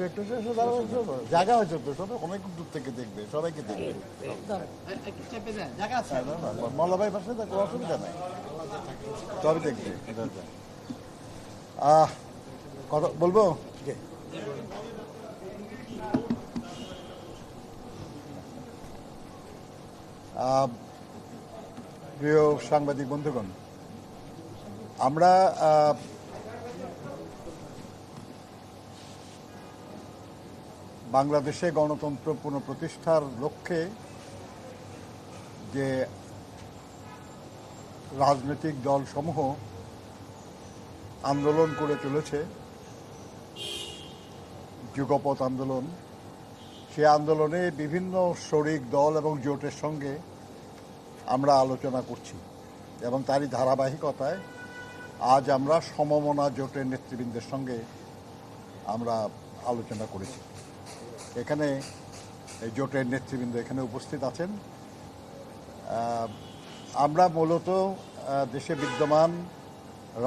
একটু একটু। জায়গা হয়েছে তো? শোনো অনেক দূর থেকে দেখবে? সবাইকে দেখবে। না, না, মল্লা ভাই পাশে তো কোনো অসুবিধা নাই সবই দেখবে আহ কথা বলব প্রিয় সাংবাদিক বন্ধুগণ আমরা বাংলাদেশে গণতন্ত্র পুনঃপ্রতিষ্ঠার লক্ষ্যে যে রাজনৈতিক দলসমূহ আন্দোলন করে চলেছে যুগপথ আন্দোলন, সে আন্দোলনে বিভিন্ন শরিক দল এবং জোটের সঙ্গে আমরা আলোচনা করছি এবং তারই ধারাবাহিকতায় আজ আমরা সমমনা জোটের নেতৃবৃন্দের সঙ্গে আমরা আলোচনা করেছি। এখানে এই জোটের নেতৃবৃন্দ এখানে উপস্থিত আছেন। আমরা মূলত দেশে বিদ্যমান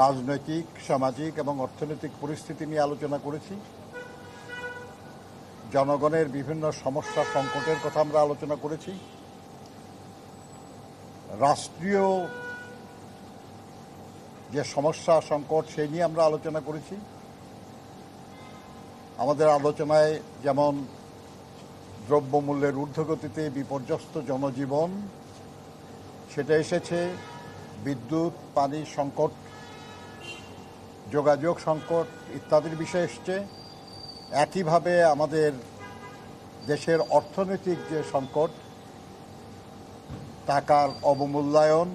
রাজনৈতিক, সামাজিক এবং অর্থনৈতিক পরিস্থিতি নিয়ে আলোচনা করেছি। জনগণের বিভিন্ন সমস্যা সংকটের কথা আমরা আলোচনা করেছি। রাষ্ট্রীয় যে সমস্যা, সংকট, সেই নিয়ে আমরা আলোচনা করেছি। আমাদের আলোচনায় যেমন দ্রব্যমূল্যের ঊর্ধ্বগতিতে বিপর্যস্ত জনজীবন, সেটা এসেছে বিদ্যুৎ, পানি সংকট, যোগাযোগ সংকট ইত্যাদির বিষয় এসছে। একইভাবে আমাদের দেশের অর্থনৈতিক যে সংকট, টাকার অবমূল্যায়ন,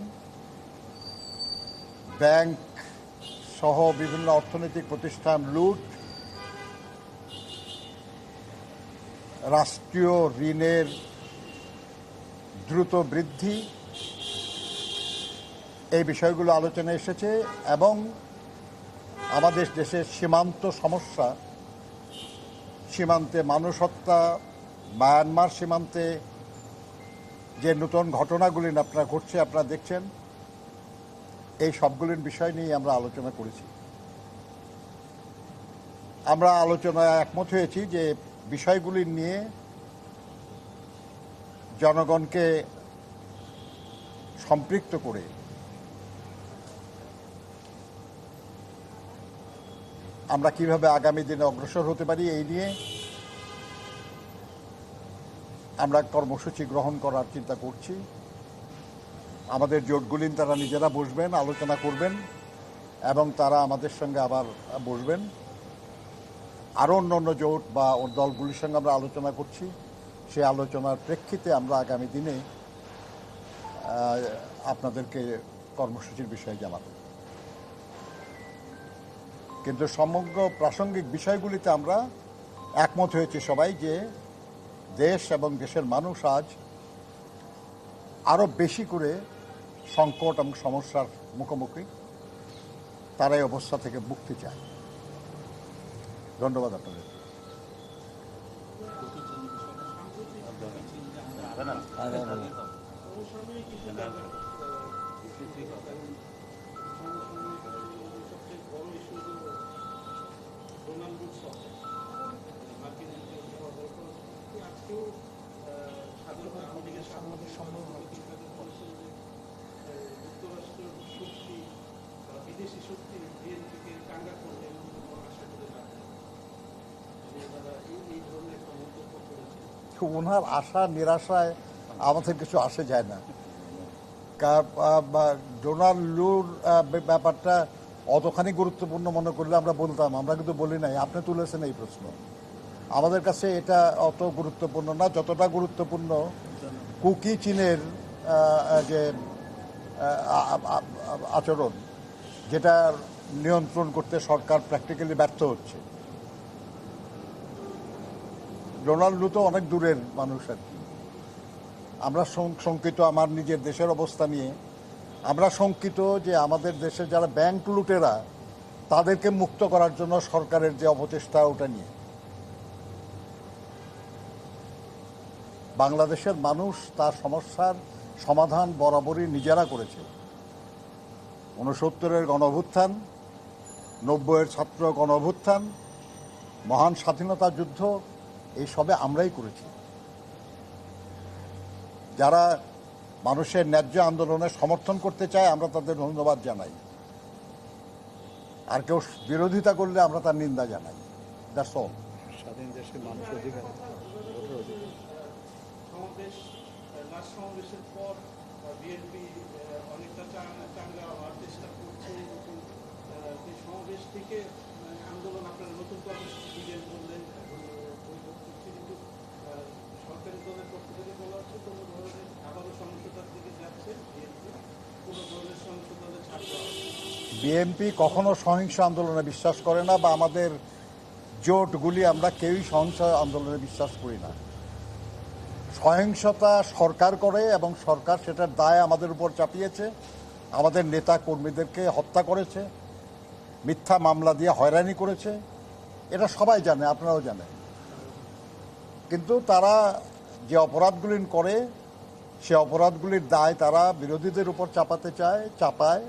ব্যাংক সহ বিভিন্ন অর্থনৈতিক প্রতিষ্ঠান লুট রাষ্ট্রীয় ঋণের দ্রুত বৃদ্ধি এই বিষয়গুলো আলোচনায় এসেছে এবং আমাদের দেশের সীমান্ত সমস্যা, সীমান্তে মানুষ হত্যা মায়ানমার সীমান্তে যে নতুন ঘটনাগুলি আপনারা ঘটছে, আপনারা দেখছেন, এই সবগুলির বিষয় নিয়ে আমরা আলোচনা করেছি। আমরা আলোচনায় একমত হয়েছি যে বিষয়গুলি নিয়ে জনগণকে সম্পৃক্ত করে আমরা কীভাবে আগামী দিনে অগ্রসর হতে পারি এই নিয়ে আমরা কর্মসূচি গ্রহণ করার চিন্তা করছি। আমাদের জোটগুলিন তারা নিজেরা বসবেন, আলোচনা করবেন এবং তারা আমাদের সঙ্গে আবার বসবেন। আরও অন্য অন্য জোট বা দলগুলির সঙ্গে আমরা আলোচনা করছি। সেই আলোচনার প্রেক্ষিতে আমরা আগামী দিনে আপনাদেরকে কর্মসূচির বিষয়ে জানাব। কিন্তু সমগ্র প্রাসঙ্গিক বিষয়গুলিতে আমরা একমত হয়েছি সবাই যে দেশ এবং দেশের মানুষ আজ আরও বেশি করে সংকট এবং সমস্যার মুখোমুখি তারা এই অবস্থা থেকে মুক্তি চায়। ধন্যবাদ আপনাদের। যুক্তরাষ্ট্রের শক্তি বিদেশি শক্তি ওনার আশা, নিরাশায় আমাদের কিছু আসে যায় না। ডোনাল্ড লুর ব্যাপারটা অতখানি গুরুত্বপূর্ণ মনে করলে আমরা বলতাম, আমরা কিন্তু বলি নাই। আপনি তুলেছেন এই প্রশ্ন। আমাদের কাছে এটা অত গুরুত্বপূর্ণ না, যতটা গুরুত্বপূর্ণ কুকি চীনের যে আচরণ, যেটা নিয়ন্ত্রণ করতে সরকার প্র্যাকটিক্যালি ব্যর্থ হচ্ছে। রোনাল্ডো তো অনেক দূরের মানুষ আর কি। আমরা শঙ্কিত আমার নিজের দেশের অবস্থা নিয়ে। আমরা শঙ্কিত যে আমাদের দেশে যারা ব্যাংক লুটেরা, তাদেরকে মুক্ত করার জন্য সরকারের যে অপচেষ্টা, ওটা নিয়ে। বাংলাদেশের মানুষ তার সমস্যার সমাধান বরাবরই নিজেরা করেছে। উনসত্তরের গণঅভ্যুত্থান, নব্বইয়ের ছাত্র গণঅভ্যুত্থান, মহান স্বাধীনতা যুদ্ধ এই সবে আমরাই করেছি। যারা মানুষের ন্যায্য আন্দোলনে সমর্থন করতে চায় আমরা তাদের ধন্যবাদ জানাই। আর কেউ বিরোধিতা করলে আমরা তার নিন্দা জানাই। দ্যাটস অল স্বাধীন দেশের মানুষ অধিকার। সমাবেশ থেকে আন্দোলন আপনারা নতুন দিলেন বললেন। সরকারি দলের পক্ষ থেকে বলা হচ্ছে, কোনো ধরনের আবারও সহিংসতার দিকে যাচ্ছে বিএনপি কখনো সহিংস আন্দোলনে বিশ্বাস করে না বা আমাদের জোটগুলি আমরা কেউই সহিংস আন্দোলনে বিশ্বাস করি না। সহিংসতা সরকার করে এবং সরকার সেটার দায় আমাদের উপর চাপিয়েছে, আমাদের নেতা কর্মীদেরকে হত্যা করেছে, মিথ্যা মামলা দিয়ে হয়রানি করেছে, এটা সবাই জানে, আপনারাও জানেন। কিন্তু তারা যে অপরাধগুলি করে, সে অপরাধগুলির দায় তারা বিরোধীদের উপর চাপাতে চায়, চাপায়।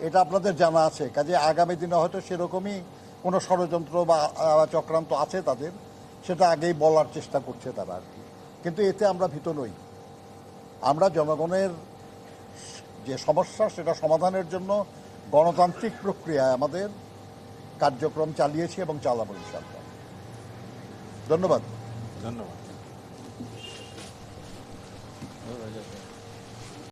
এটা আপনাদের জানা আছে। কাজে আগামী দিনে হয়তো সেরকমই কোনো ষড়যন্ত্র বা চক্রান্ত আছে তাদের। সেটা আগেই বলার চেষ্টা করছে তারা আর কি। কিন্তু এতে আমরা ভীত নই। আমরা জনগণের যে সমস্যা, সেটা সমাধানের জন্য গণতান্ত্রিক প্রক্রিয়ায় আমাদের কার্যক্রম চালিয়েছি এবং চালাবো ইনশাল্লাহ ধন্যবাদ। ধন্যবাদ। All right,